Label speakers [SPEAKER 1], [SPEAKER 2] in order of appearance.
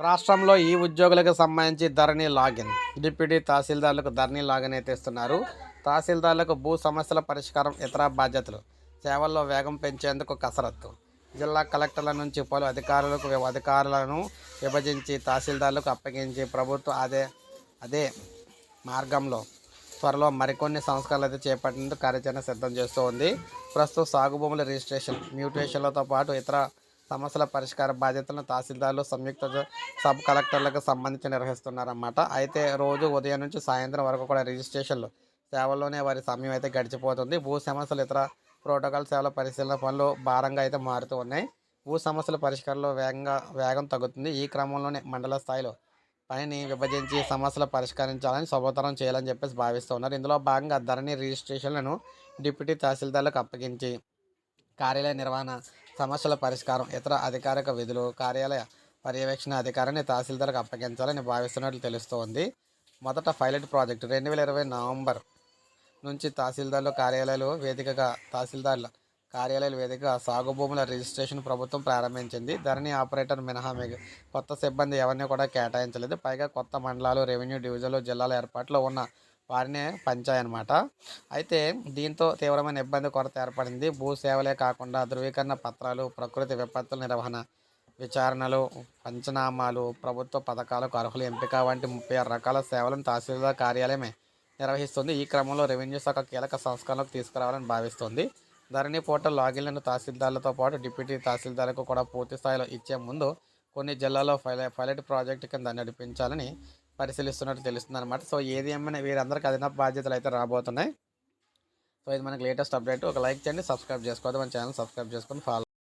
[SPEAKER 1] రాష్ట్రంలో ఈ ఉద్యోగులకు సంబంధించి ధరణి లాగిన్ డిప్యూటీ తహసీల్దార్లకు ధరణి లాగిన్ అయితే ఇస్తున్నారు తహసీల్దార్లకు భూ సమస్యల పరిష్కారం ఇతర బాధ్యతలు సేవల్లో వేగం పెంచేందుకు కసరత్తు. జిల్లా కలెక్టర్ల నుంచి పలు అధికారులకు అధికారులను విభజించి తహసీల్దార్లకు అప్పగించి ప్రభుత్వం అదే అదే మార్గంలో త్వరలో మరికొన్ని సంస్కరణలు అయితే చేపట్టేందుకు కార్యాచరణ సిద్ధం చేస్తూ ఉంది ప్రస్తుతం సాగు భూముల రిజిస్ట్రేషన్ మ్యూటేషన్లతో పాటు ఇతర సమస్యల పరిష్కార బాధ్యతలను తహసీల్దార్లు సంయుక్త సబ్ కలెక్టర్లకు సంబంధించి నిర్వహిస్తున్నారన్నమాట. అయితే రోజు ఉదయం నుంచి సాయంత్రం వరకు కూడా రిజిస్ట్రేషన్లు సేవల్లోనే వారి సమయం అయితే గడిచిపోతుంది. భూ సమస్యలు ఇతర ప్రోటోకాల్ సేవల పరిశీలన పనులు భారంగా అయితే మారుతూ ఉన్నాయి. భూ సమస్యల పరిష్కారంలో వేగంగా వేగం తగ్గుతుంది. ఈ క్రమంలోనే మండల స్థాయిలో పనిని విభజించి సమస్యలు పరిష్కరించాలని సులభతరం చేయాలని చెప్పేసి భావిస్తున్నారు. ఇందులో భాగంగా ధరణి రిజిస్ట్రేషన్లను డిప్యూటీ తహసీల్దార్లకు అప్పగించి కార్యాలయ నిర్వహణ సమస్యల పరిష్కారం ఇతర అధికారిక విధులు కార్యాలయ పర్యవేక్షణ అధికారాన్ని తహసీల్దార్కు అప్పగించాలని భావిస్తున్నట్లు తెలుస్తోంది. మొదట పైలట్ ప్రాజెక్టు రెండు వేల ఇరవై నవంబర్ నుంచి తహసీల్దార్లు కార్యాలయాలు వేదికగా తహసీల్దార్ల కార్యాలయాల వేదిక సాగు భూముల రిజిస్ట్రేషన్ ప్రభుత్వం ప్రారంభించింది. ధరణి ఆపరేటర్ మినహా మిగ కొత్త సిబ్బంది ఎవరిని కూడా కేటాయించలేదు. పైగా కొత్త మండలాలు రెవెన్యూ డివిజన్లు జిల్లాల ఏర్పాట్లో ఉన్న వారినే పంచాయన్నమాట. అయితే దీంతో తీవ్రమైన ఇబ్బంది కొరత ఏర్పడింది. భూ సేవలే కాకుండా ధృవీకరణ పత్రాలు ప్రకృతి విపత్తుల నిర్వహణ విచారణలు పంచనామాలు ప్రభుత్వ పథకాలకు అర్హుల ఎంపిక వంటి ముప్పై ఆరు రకాల సేవలను తహసీల్దార్ కార్యాలయమే నిర్వహిస్తుంది. ఈ క్రమంలో రెవెన్యూ శాఖ కీలక సంస్కరణలకు తీసుకురావాలని భావిస్తుంది. ధరణి పోర్టల్ లాగిన్లను తహసీల్దార్లతో పాటు డిప్యూటీ తహసీల్దార్లకు కూడా పూర్తి స్థాయిలో ఇచ్చే ముందు కొన్ని జిల్లాల్లో పైల పైలట్ ప్రాజెక్టు కింద నడిపించాలని పరిశీలిస్తున్నట్టు తెలుస్తుంది అనమాట సో ఏది ఏమైనా వీరందరికీ అదనపు బాధ్యతలు అయితే రాబోతున్నాయి. సో ఇది మనకి లేటెస్ట్ అప్డేట్. ఒక లైక్ చేయండి సబ్స్క్రైబ్ చేసుకోవద్దు. మన ఛానల్ సబ్స్క్రైబ్ చేసుకొని ఫాలో